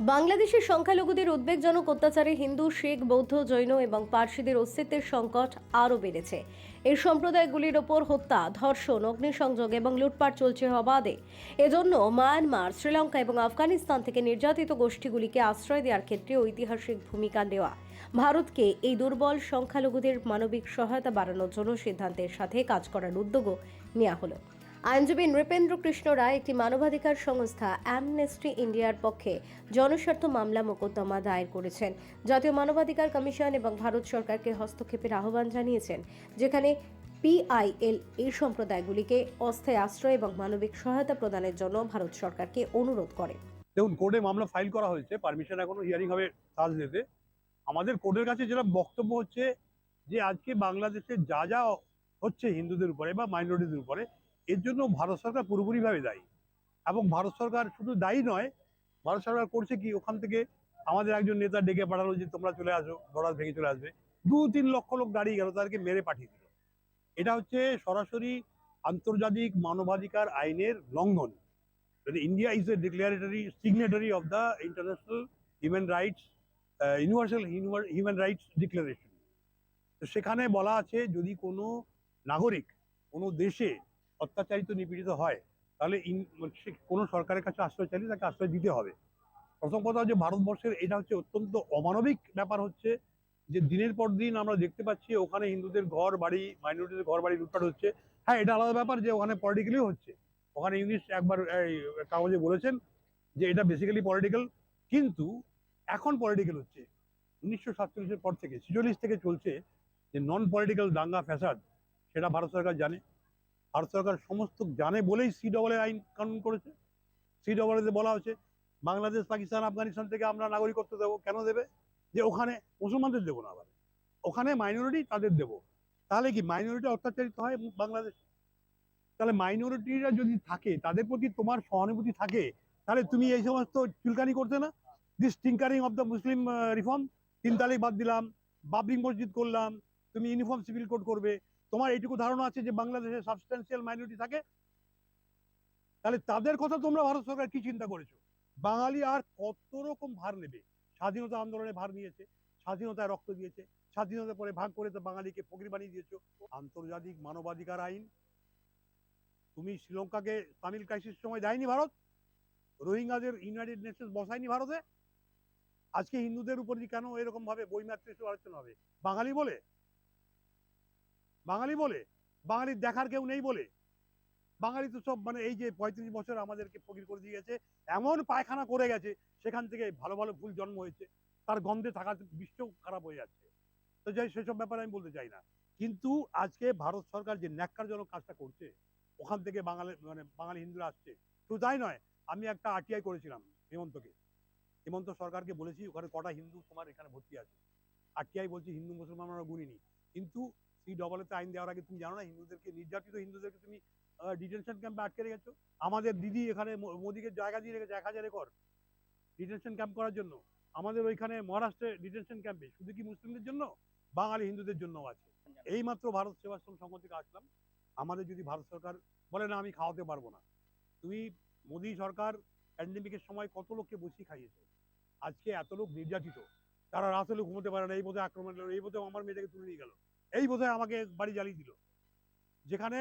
বাংলাদেশের সংখ্যালঘুদের উদ্বেগজনক অত্যাচারে হিন্দু, শিখ, বৌদ্ধ, জৈন এবং পার্সিদের অস্তিত্বের সংকট আরও বেড়েছে। এই সম্প্রদায়গুলির ওপর হত্যা, ধর্ষণ, অগ্নিসংযোগ এবং লুটপাট চলছে অবাধে। এজন্য মায়ানমার, শ্রীলঙ্কা এবং আফগানিস্তান থেকে নির্যাতিত গোষ্ঠীগুলিকে আশ্রয় দেওয়ার ক্ষেত্রে ঐতিহাসিক ভূমিকা নেওয়া ভারতকে এই দুর্বল সংখ্যালঘুদের মানবিক সহায়তা বাড়ানোর জন্য সিদ্ধান্তের সাথে কাজ করার উদ্যোগও নেওয়া হলো। আইনজীবী নৃপেন্দ্র কৃষ্ণ রায় একটি মানবাধিকার সংস্থা অ্যামনেস্টি ইন্ডিয়ার পক্ষে জনস্বার্থ মামলা মোকদ্দমা দায়ের করেছেন। জাতীয় মানবাধিকার কমিশন এবং ভারত সরকারকে হস্তক্ষেপের আহ্বান জানিয়েছেন, যেখানে পিআইএল এই সম্প্রদায়গুলিকে অস্থায়ী আশ্রয় এবং মানবিক সহায়তা প্রদানের জন্য ভারত সরকারকে অনুরোধ করে। দেখুন, কোর্টে মামলা ফাইল করা হয়েছে, পারমিশন এখনও হিয়ারিং হবে থার্সডেতে আমাদের কোর্টের কাছে যেটা বক্তব্য হচ্ছে যে, আজকে বাংলাদেশে যা যা হচ্ছে হিন্দুদের উপরে বা মাইনরিটিদের উপরে এর জন্য ভারত সরকার পুরোপুরিভাবে দায়ী। এবং ভারত সরকার শুধু দায়ী নয় ভারত সরকার করছে কি? ওখান থেকে আমাদের একজন নেতা ডেকে পাঠালো যে তোমরা চলে আসো বরাদ ভেঙে চলে আসবে। দু তিন লক্ষ লোক দাঁড়িয়ে গেল তাদেরকে মেরে পাঠিয়ে দিল। এটা হচ্ছে সরাসরি আন্তর্জাতিক মানবাধিকার আইনের লঙ্ঘন। is a declaratory signatory of the International Human Rights uh, Universal Human- Human তো সেখানে বলা আছে যদি কোনো নাগরিক কোনো দেশে অত্যাচারিত নিপীড়িত হয়, তাহলে মানে সে কোনো সরকারের কাছে আশ্রয় চাইলে তাকে আশ্রয় দিতে হবে। প্রথম কথা হচ্ছে ভারতবর্ষের এটা হচ্ছে অত্যন্ত অমানবিক ব্যাপার হচ্ছে যে দিনের পর দিন আমরা দেখতে পাচ্ছি ওখানে হিন্দুদের ঘর বাড়ি, মাইনরিটিদের ঘর বাড়ি লুটপাট হচ্ছে। হ্যাঁ এটা আলাদা ব্যাপার যে ওখানে পলিটিক্যালি হচ্ছে। ওখানে ইংলিশ একবার কাগজে বলেছেন যে এটা বেসিক্যালি পলিটিক্যাল কিন্তু এখন পলিটিক্যাল হচ্ছে। উনিশশো সাতচল্লিশের পর থেকে ছিচল্লিশ থেকে চলছে যে নন পলিটিক্যাল দাঙ্গা, ফ্যাসাদ, সেটা ভারত সরকার জানে। ভারত সরকার সমস্ত জানে বলেই সি ডবল আইন কানুন করেছে। সি ডবল বলা হচ্ছে বাংলাদেশ, পাকিস্তান, আফগানিস্তান থেকে আমরা নাগরিকত্ব দেবো, কেন দেবে? যে ওখানে মুসলমানদের দেবো না আবার। ওখানে মাইনরিটি তাদের দেবো। তাহলে কি মাইনরিটি অত্যাচারিত হয় বাংলাদেশ? তাহলে মাইনরিটিরা যদি থাকে, তাদের প্রতি তোমার সহানুভূতি থাকে, তাহলে তুমি এই সমস্ত চুলকানি করতে না? This tinkering of the Muslim reform তিন তারিখ বাদ দিলাম, বাবরি মসজিদ করলাম, তুমি ইউনিফর্ম সিভিল কোড করবে তোমার এইটুকু ধারণা আছে যে বাংলাদেশে সাবস্টেন্সিয়াল মাইনরিটি থাকে? তাহলে তাদের কথা তোমরা ভারত সরকার কি চিন্তা করেছ? বাঙালি আর কত রকম ভার নেবে? স্বাধীনতা আন্দোলনে ভার নিয়েছে, স্বাধীনতায় রক্ত দিয়েছে, স্বাধীনতা পরে ভাগ করে তো বাঙালিকে ফকির বানিয়ে দিয়েছ। আন্তর্জাতিক মানবাধিকার আইন। তুমি শ্রীলঙ্কাকে তামিল ক্রাইসিস সময় দেয়নি ভারত? রোহিঙ্গাদের ইউনাইটেড নেশনস বসায়নি ভারতে? আজকে হিন্দুদের উপর কেন এরকম ভাবে বইমাত্রিক আলোচনা হবে? বাঙালি বলে? বাঙালি বলে বাঙালির দেখার কেউ নেই বলে। বাঙালি তো সব মানে এই যে পঁয়ত্রিশ বছর আমাদেরকে ফকির করে দিয়ে গেছে, এমন পায়খানা করে গেছে, সেখান থেকে ভালো ভালো ফুল জন্ম হয়েছে, তার গন্ধে থাকার বিশ্ব খারাপ হয়ে যাচ্ছে। তো যাই সেসব ব্যাপারে আমি বলতে চাই না। কিন্তু আজকে ভারত সরকার যে ন্যাক্কারজনক কাজটা করছে, ওখান থেকে বাঙালি মানে বাঙালি হিন্দুরা আসছে, শুধু তাই নয়, আমি একটা আরটিআই করেছিলাম, হেমন্তকে। হেমন্ত সরকারকে বলেছি, ওখানে কটা হিন্দু তোমার এখানে ভর্তি আছে। আরটিআই বলছি হিন্দু মুসলমান আমরা গুনিনি কিন্তু সি ডবলেতে আইন দেওয়ার আগে তুমি জানো না, হিন্দুদেরকে নির্যাতিত, হিন্দুদেরকে তুমি ডিটেনশন ক্যাম্পে আটকে রেখেছো। আমাদের দিদি এখানে মোদিকে জায়গা দিয়ে রেখেছে, এক হাজার একর ডিটেনশন ক্যাম্প করার জন্য। আমাদের ওইখানে মহারাষ্ট্রে ডিটেনশন ক্যাম্পে শুধু কি মুসলিমদের জন্য? বাঙালি হিন্দুদের জন্য আছে। এই মাত্র ভারত সেবাশ্রম সংঘ থেকে আসলাম। আমাদের যদি ভারত সরকার বলে, না, আমি খাওয়াতে পারব না। তুমি মোদী সরকার প্যান্ডেমিকের সময় কত লোককে বসিয়ে খাইয়েছে? আজকে এত লোক নির্যাতিত। তারা রাতে ঘুমোতে পারে না, এই বোধহয় আক্রমণ এই বোধহয় আমার মেয়েটাকে তুলে নিয়ে গেল। এই বোধহয় আমাকে বাড়ি জ্বালিয়ে দিল। যেখানে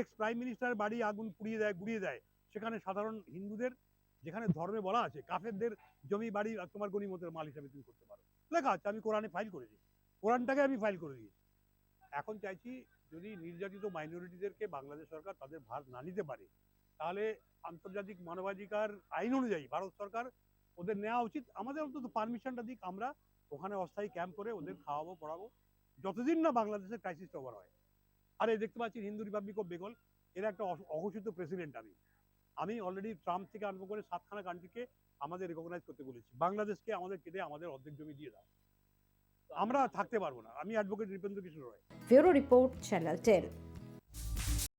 এক্স প্রাইম মিনিস্টার বাড়ি আগুন পুড়িয়ে দেয়, গুড়িয়ে দেয়, সেখানে সাধারণ হিন্দুদের, যেখানে ধর্মে বলা আছে, কাফেরদের জমি, বাড়ি তোমার গণিমতের মাল হিসাবে তুমি করতে পারো। লেখা আছে, আমি কোরআনে ফাইল করেছি। কোরআনটাকে আমি ফাইল করে দিয়েছি। এখন চাইছি যদি নির্যাতিত মাইনরিটিদেরকে বাংলাদেশ সরকার তাদের ভার না নিতে পারে, তাহলে আন্তর্জাতিক মানবাধিকার আইন অনুযায়ী ভারত সরকার ওদের নেওয়া উচিত। আমাদের অন্তত পারমিশনটা দিক, আমরা ওখানে অস্থায়ী ক্যাম্প করে ওদের খাওয়াবো, পড়াবো। যতদিন না বাংলাদেশের ক্রাইসিসটা ওভার হয়। আর এই দেখতে পাচ্ছি হিন্দু রিপাবলিক অফ বেঙ্গল এর একটা অঘ- অঘোষিত প্রেসিডেন্ট আমি। আমি অলরেডি ট্রাম্প থেকে আরম্ভ করে সাতখানা কান্ট্রিকে আমাদের রেকগনাইজ করতে বলেছি। বাংলাদেশকে আমাদের কেটে আমাদের অর্ধেক জমি দিয়ে দাও। আমরা থাকতে পারব না। আমি advocate Nripendra Kishore Roy. Bureau report channel ten